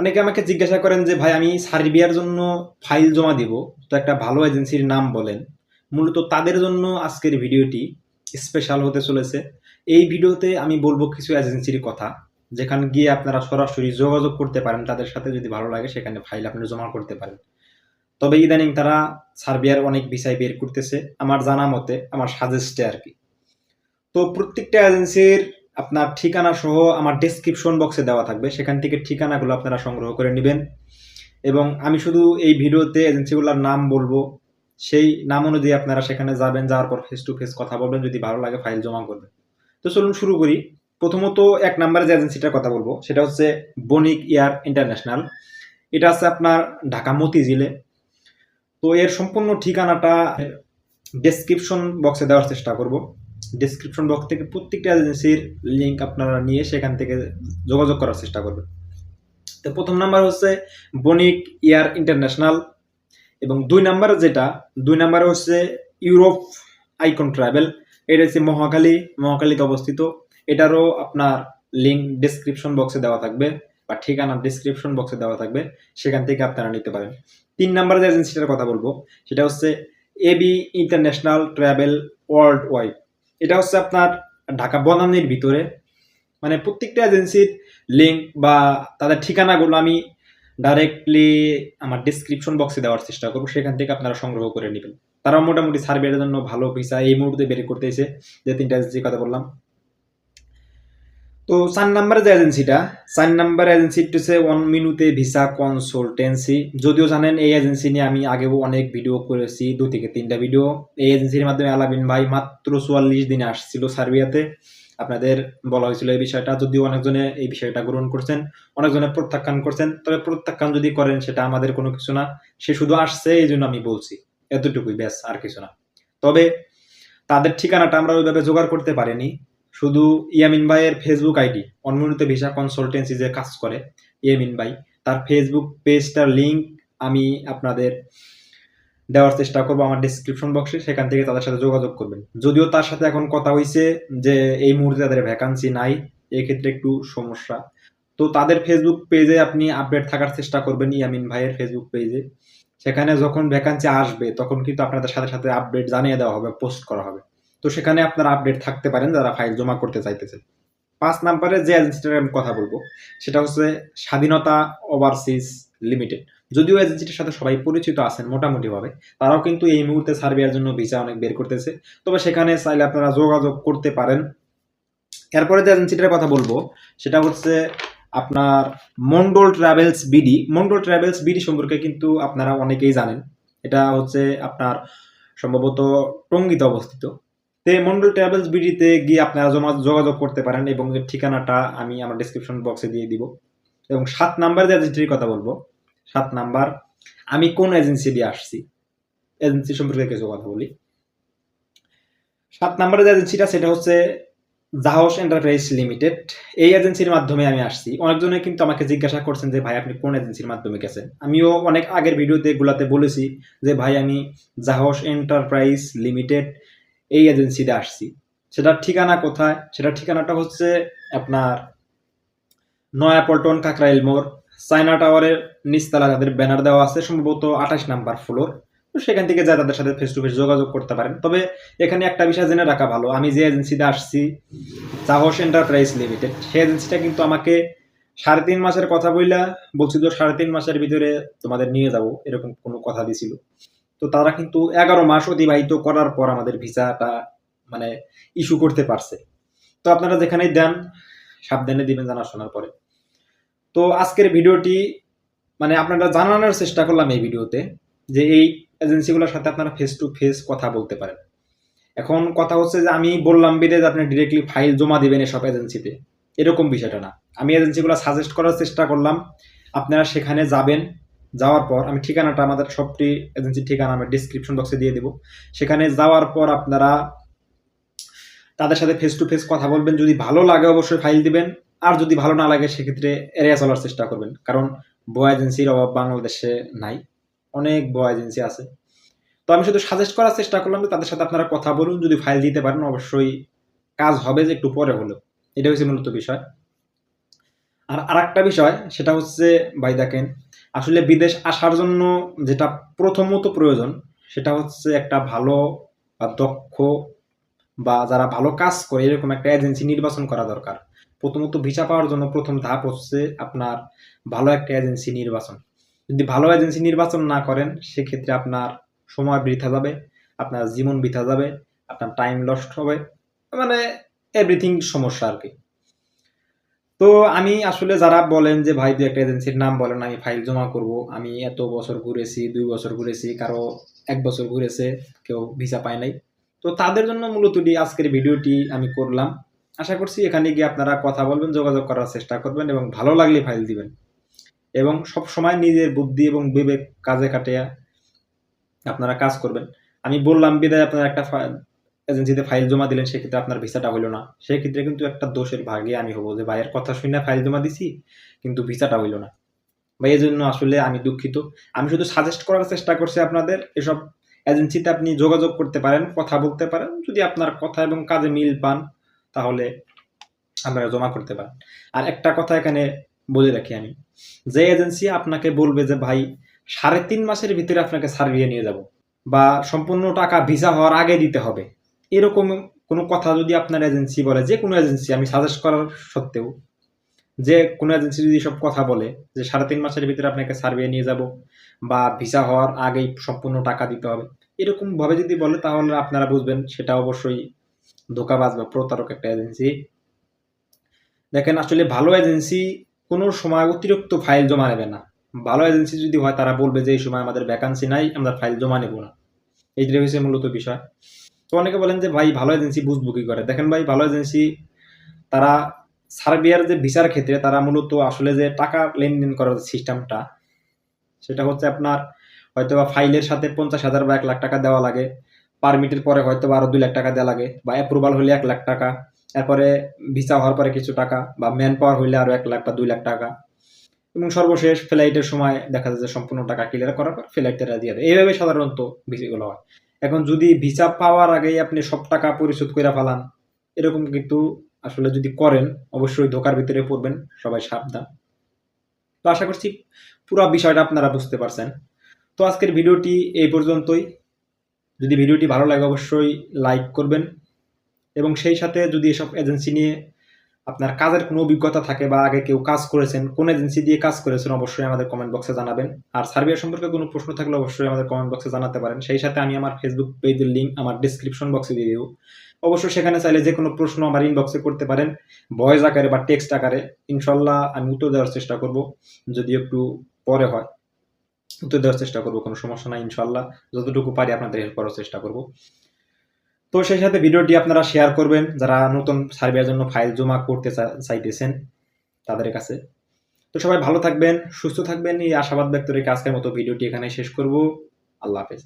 অনেকে আমাকে জিজ্ঞাসা করেন যে, ভাই, আমি সার্বিয়ার জন্য ফাইল জমা দিব। তো একটা ভালো এজেন্সির নাম বলেন। মূলত তাদের জন্য আজকের ভিডিওটি স্পেশাল হতে চলেছে। এই ভিডিওতে আমি বলব কিছু এজেন্সির কথা, যেখানে গিয়ে আপনারা সরাসরি যোগাযোগ করতে পারেন। তাদের সাথে যদি ভালো লাগে, সেখানে ফাইল আপনি জমা করতে পারেন। তবে ইদানিং তারা সার্বিয়ার অনেক বিষয় বের করতেছে, আমার জানা মতে, আমার সাজেস্টে আর কি। তো প্রত্যেকটা এজেন্সির আপনার ঠিকানা সহ আমার ডেসক্রিপশন বক্সে দেওয়া থাকবে। সেখান থেকে ঠিকানাগুলো আপনারা সংগ্রহ করে নেবেন। এবং আমি শুধু এই ভিডিওতে এজেন্সিগুলোর নাম বলব। সেই নাম অনুযায়ী আপনারা সেখানে যাবেন, যাওয়ার পর ফেস টু ফেস কথা বলবেন, যদি ভালো লাগে ফাইল জমা করবেন। তো চলুন শুরু করি। প্রথমত এক নম্বরে যে এজেন্সিটার কথা বলব, সেটা হচ্ছে বনিক এয়ার ইন্টারন্যাশনাল এটা আছে আপনার ঢাকা মতিঝিলে। তো এর সম্পূর্ণ ঠিকানাটা ডেসক্রিপশন বক্সে দেওয়ার চেষ্টা করব। ডেসক্রিপশন বক্স থেকে প্রত্যেকটা এজেন্সির লিঙ্ক আপনারা নিয়ে সেখান থেকে যোগাযোগ করার চেষ্টা করবেন। তো প্রথম নাম্বার হচ্ছে বণিক এয়ার ইন্টারন্যাশনাল এবং দুই নাম্বার যেটা, দুই নাম্বার হচ্ছে ইউরোপ আইকন ট্রাভেল এটা হচ্ছে মহাখালী, মহাখালীতে অবস্থিত। এটারও আপনার লিঙ্ক ডেসক্রিপশন বক্সে দেওয়া থাকবে বা ঠিকানা ডেসক্রিপশন বক্সে দেওয়া থাকবে, সেখান থেকে আপনারা নিতে পারেন। তিন নাম্বার যে এজেন্সিটার কথা বলব, সেটা হচ্ছে AB international travel world wide এটা হচ্ছে আপনার ঢাকা বনানীর ভিতরে। মানে প্রত্যেকটা এজেন্সির লিঙ্ক বা তাদের ঠিকানাগুলো আমি ডাইরেক্টলি আমার ডিসক্রিপশন বক্সে দেওয়ার চেষ্টা করব। সেখান থেকে আপনারা সংগ্রহ করে নেবেন। তারা মোটামুটি সার্ভের জন্য ভালো ভিসা এই মুহূর্তে বের করতেছে যে তিনটা এজেন্সির কথা বললাম। তো চার নাম্বারের যে এজেন্সিটা, চার নাম্বার এজেন্সি হচ্ছে ওয়ান মিনুতে ভিসা কনসালটেন্সি যদিও জানেন, এই এজেন্সি নিয়ে আমি আগেও অনেক ভিডিও করেছি, দু থেকে তিনটা ভিডিও এই এজেন্সির মাধ্যমে আলাবিন ভাই মাত্র চুয়াল্লিশ দিনে আসছিল সার্বিয়াতে। আপনাদের বলা হয়েছিল এই বিষয়টা, যদিও অনেকজনে এই বিষয়টা গ্রহণ করছেন, অনেকজনে প্রত্যাখ্যান করছেন। তবে প্রত্যাখ্যান যদি করেন, সেটা আমাদের কোনো কিছু না। সে শুধু আসছে, এই জন্য আমি বলছি, এতটুকুই ব্যাস, আর কিছু না। তবে তাদের ঠিকানাটা আমরা ওইভাবে জোগাড় করতে পারিনি। শুধু ইয়ামিন ভাইয়ের ফেসবুক আইডি, অনমনিত ভিসা কনসালটেন্সি যে কাজ করে, ইয়ামিন ভাই। তার ফেসবুক পেজটার লিঙ্ক আমি আপনাদের দেওয়ার চেষ্টা করব আমার ডিসক্রিপশন বক্সে সেখান থেকে তাদের সাথে যোগাযোগ করবেন। যদিও তার সাথে এখন কথা হয়েছে যে এই মুহূর্তে তাদের ভ্যাকান্সি নাই, এক্ষেত্রে একটু সমস্যা। তো তাদের ফেসবুক পেজে আপনি আপডেট থাকার চেষ্টা করবেন ইয়ামিন ভাইয়ের ফেসবুক পেজে সেখানে যখন ভ্যাকান্সি আসবে, তখন কিন্তু আপনাদের সাথে সাথে আপডেট জানিয়ে দেওয়া হবে পোস্ট করা হবে। তো সেখানে আপনারা আপডেট থাকতে পারেন যারা ফাইল জমা করতে চাইতেছেন পাঁচ নাম্বারে যে এজেন্সিটার আমি কথা বলব, সেটা হচ্ছে স্বাধীনতা ওভারসিজ লিমিটেড। যদিও এজেন্সিটার সাথে সবাই পরিচিত আছেন মোটামুটিভাবে, তারাও কিন্তু এই মুহূর্তে সার্বিয়ার জন্য ভিসা অনেক বের করতেছে। তবে সেখানে চাইলে আপনারা যোগাযোগ করতে পারেন। এরপরে যে এজেন্সিটার কথা বলব, সেটা হচ্ছে আপনার Mondal travels BD. Mondal travels BD সম্পর্কে কিন্তু আপনারা অনেকেই জানেন। এটা হচ্ছে আপনার সম্ভবত টঙ্গিতে অবস্থিত। তে মন্ডল ট্রাভেলস বিডিতে গিয়ে আপনারা জমা যোগাযোগ করতে পারেন এবং এর ঠিকানাটা আমি আমার ডিসক্রিপশন বক্সে দিয়ে দিব। এবং সাত নাম্বার যে এজেন্সির কথা বলব, সাত নাম্বার, আমি কোন এজেন্সি দিয়ে আসছি? এজেন্সি সম্পর্কে কিছু কথা বলি। সাত নাম্বারের যে এজেন্সিটা সেটা হচ্ছে জাহস এন্টারপ্রাইজ লিমিটেড এই এজেন্সির মাধ্যমে আমি আসছি। অনেকজনে কিন্তু আমাকে জিজ্ঞাসা করছেন যে, ভাই, আপনি কোন এজেন্সির মাধ্যমে গেছেন? আমিও অনেক আগের ভিডিওতে গুলাতে বলেছি যে, ভাই, আমি জাহস এন্টারপ্রাইজ লিমিটেড এই এজেন্সিতে আসছি। সেটার ঠিকানা কোথায়? সেটার ঠিকানাটা হচ্ছে আপনার নয়াপল্টন কাকরাইল মোড়। চায়না টাওয়ারের নিচতলা তাদের ব্যানার দেওয়া আছে, সম্ভবত আঠাশ নাম্বার ফ্লোর। তো সেখান থেকে যা তাদের সাথে ফেস টু ফেস যোগাযোগ করতে পারেন। তবে এখানে একটা বিষয় জেনে রাখা ভালো। আমি যে এজেন্সিতে আসছি, চাহস এন্টারপ্রাইজ লিমিটেড সেই এজেন্সিটা কিন্তু আমাকে সাড়ে তিন মাসের কথা বইলা বলছিল, সাড়ে তিন মাসের ভিতরে তোমাদের নিয়ে যাব, এরকম কোনো কথা দিছিল। তো তারা কিন্তু এগারো মাস অতিবাহিত করার পর আমাদের ভিসাটা মানে ইস্যু করতে পারছে। তো আপনারা যেখানেই দেন, সাবধানে দিবেন জানা শোনার পরে। তো আজকের ভিডিওটি মানে আপনারা জানানোর চেষ্টা করলাম এই ভিডিওতে যে এই এজেন্সিগুলোর সাথে আপনারা ফেস টু ফেস কথা বলতে পারেন। এখন কথা হচ্ছে যে আমি বললাম বিদে যে আপনি ডিরেক্টলি ফাইল জমা দিবেন এসব এজেন্সিতে। এরকম বিষয়টা না। আমি এজেন্সিগুলো সাজেস্ট করার চেষ্টা করলাম। আপনারা সেখানে যাবেন যাওয়ার পর আমি ঠিকানাটা আমাদের সবটি এজেন্সির ঠিকানা আমি ডিসক্রিপশন বক্সে দিয়ে দেবো। সেখানে যাওয়ার পর আপনারা তাদের সাথে ফেস টু ফেস কথা বলবেন। যদি ভালো লাগে অবশ্যই ফাইল দিবেন। আর যদি ভালো না লাগে, সেক্ষেত্রে এড়িয়ে চলার চেষ্টা করবেন। কারণ বয় এজেন্সির অভাব বাংলাদেশে নাই। অনেক বয় এজেন্সি আছে। তো আমি শুধু সাজেস্ট করার চেষ্টা করলাম তাদের সাথে আপনারা কথা বলুন। যদি ফাইল দিতে পারেন, অবশ্যই কাজ হবে যে একটু পরে হলেও। এটা হচ্ছে মূলত বিষয়। আর আরেকটা বিষয়, সেটা হচ্ছে ভাই দেখেন, আসলে বিদেশ আসার জন্য যেটা প্রথমত প্রয়োজন, সেটা হচ্ছে একটা ভালো বা দক্ষ বা যারা ভালো কাজ করে, এরকম একটা এজেন্সি নির্বাচন করা দরকার। প্রথমত ভিসা পাওয়ার জন্য প্রথম ধাপ হচ্ছে আপনার ভালো একটা এজেন্সি নির্বাচন। যদি ভালো এজেন্সি নির্বাচন না করেন, সেক্ষেত্রে আপনার সময় বৃথা যাবে, আপনার জীবন বৃথা যাবে, আপনার টাইম লস্ট হবে মানে এভরিথিং সমস্যা আর কি। তো আমি আসলে যারা বলেন যে, ভাই দু একটা এজেন্সির নাম বলেন, আমি ফাইল জমা করব। আমি এত বছর ঘুরেছি, দুই বছর ঘুরেছি, কারও এক বছর ঘুরেছে, কেউ ভিসা পায় নাই। তো তাদের জন্য মূলত আজকের ভিডিওটি আমি করলাম। আশা করছি এখানে গিয়ে আপনারা কথা বলবেন, যোগাযোগ করার চেষ্টা করবেন এবং ভালো লাগলে ফাইল দিবেন। এবং সব সময় নিজের বুদ্ধি এবং বিবেক কাজে কাটিয়ে আপনারা কাজ করবেন। আমি বললাম, বিদায়, আপনারা একটা এজেন্সিতে ফাইল জমা দিলেন, সেক্ষেত্রে আপনার ভিসাটা হইল না। সেক্ষেত্রে কিন্তু একটা দোষের ভাগে আমি হব যে, ভাইয়ের কথা শুনে ফাইল জমা দিছি, কিন্তু ভিসাটা হইল না। ভাই এই জন্য আসলে আমি দুঃখিত। আমি শুধু সাজেস্ট করার চেষ্টা করছি আপনাদের, এসব এজেন্সিতে আপনি যোগাযোগ করতে পারেন, কথা বলতে পারেন। যদি আপনার কথা এবং কাজে মিল পান, তাহলে আপনারা জমা করতে পারেন। আর একটা কথা এখানে বলে রাখি আমি। যে এজেন্সি আপনাকে বলবে যে, ভাই, সাড়ে তিন মাসের ভিতরে আপনাকে সার্ভিয়ে নিয়ে যাব বা সম্পূর্ণ টাকা ভিসা হওয়ার আগে দিতে হবে। এরকম কোনো কথা যদি আপনার এজেন্সি বলে, যে কোনো এজেন্সি আমি সাজেস্ট করার সত্ত্বেও, যে কোনো এজেন্সি যদি সব কথা বলে, যে সাড়ে তিন মাসের ভিতরে আপনাকে সার্ভে নিয়ে যাব বা ভিসা হওয়ার আগেই সম্পূর্ণ টাকা দিতে হবে, এরকম ভাবে যদি বলে তাহলে আপনারা বুঝবেন সেটা অবশ্যই ধোকাবাজ বা প্রতারক একটা এজেন্সি দেখেন, আসলে ভালো এজেন্সি কোনো সময় অতিরিক্ত ফাইল জমা নেবে না। ভালো এজেন্সি যদি হয়, তারা বলবে যে এই সময় আমাদের ভ্যাকান্সি নাই, আমরা ফাইল জমা নেব না। এইটাই হচ্ছে মূলত বিষয়। তো অনেকে বলেন যে, ভাই, ভালো এজেন্সি বুঝব কি করে? দেখেন ভাই, ভালো এজেন্সি তারা সার্বিয়ার যে ভিসার ক্ষেত্রে তারা মূলত আসলে যে টাকা লেনদেন করার সিস্টেমটা সেটা হচ্ছে আপনার হয়তো বা ফাইলের সাথে পঞ্চাশ হাজার বা এক লাখ টাকা দেওয়া লাগে পারমিটের পরে হয়তো বা আরও দুই লাখ টাকা দেওয়া লাগে, বা অ্যাপ্রুভাল হলে এক লাখ টাকা, এরপরে ভিসা হওয়ার পরে কিছু টাকা, বা ম্যান পাওয়ার হইলে আরও এক লাখ বা দুই লাখ টাকা, এবং সর্বশেষ ফ্লাইটের সময় দেখা যায় যে সম্পূর্ণ টাকা ক্লিয়ার করার পর ফ্লাইটটা দিয়ে দেয়। এইভাবে সাধারণত ভিসাগুলো হয়। এখন যদি ভিসা পাওয়ার আগেই আপনি সব টাকা পরিশোধ করে ফেলান, এরকম কিন্তু আসলে যদি করেন, অবশ্যই ধোকার ভিতরে পড়বেন, সবাই সাবধান। তো আশা করছি পুরো বিষয়টা আপনারা বুঝতে পারছেন। তো আজকের ভিডিওটি এই পর্যন্তই। যদি ভিডিওটি ভালো লাগে অবশ্যই লাইক করবেন এবং সেই সাথে যদি এসব এজেন্সি নিয়ে আপনার কাজের কোনো অভিজ্ঞতা থাকে বা আগে কেউ কাজ করেছেন, কোন এজেন্সি দিয়ে কাজ করেছেন, অবশ্যই আমাদের কমেন্ট বক্সে জানাবেন। আর সার্বিয়া সম্পর্কে কোনো প্রশ্ন থাকলে অবশ্যই আমাদের কমেন্ট বক্সে জানাতে পারেন। সেই সাথে আমি আমার ফেসবুক পেজের লিঙ্ক আমার ডিসক্রিপশন বক্সে দিয়ে দেবো। অবশ্যই সেখানে চাইলে যে কোনো প্রশ্ন আমার ইনবক্সে করতে পারেন ভয়েস আকারে বা টেক্সট আকারে। ইনশাল্লাহ আমি উত্তর দেওয়ার চেষ্টা করব, যদি একটু পরে হয়। উত্তর দেওয়ার চেষ্টা করব, কোনো সমস্যা নাই ইনশাল্লাহ যতটুকু পারি আপনাদের হেল্প করার চেষ্টা করব। তো সেই সাথে ভিডিওটি আপনারা শেয়ার করবেন, যারা নতুন সার্ভের জন্য ফাইল জমা করতে চাইতেছেন তাদের কাছে। তো সবাই ভালো থাকবেন, সুস্থ থাকবেন, এই আশাবাদ ব্যক্ত রেখে আজকের মতো ভিডিওটি এখানে শেষ করব। আল্লাহ হাফেজ।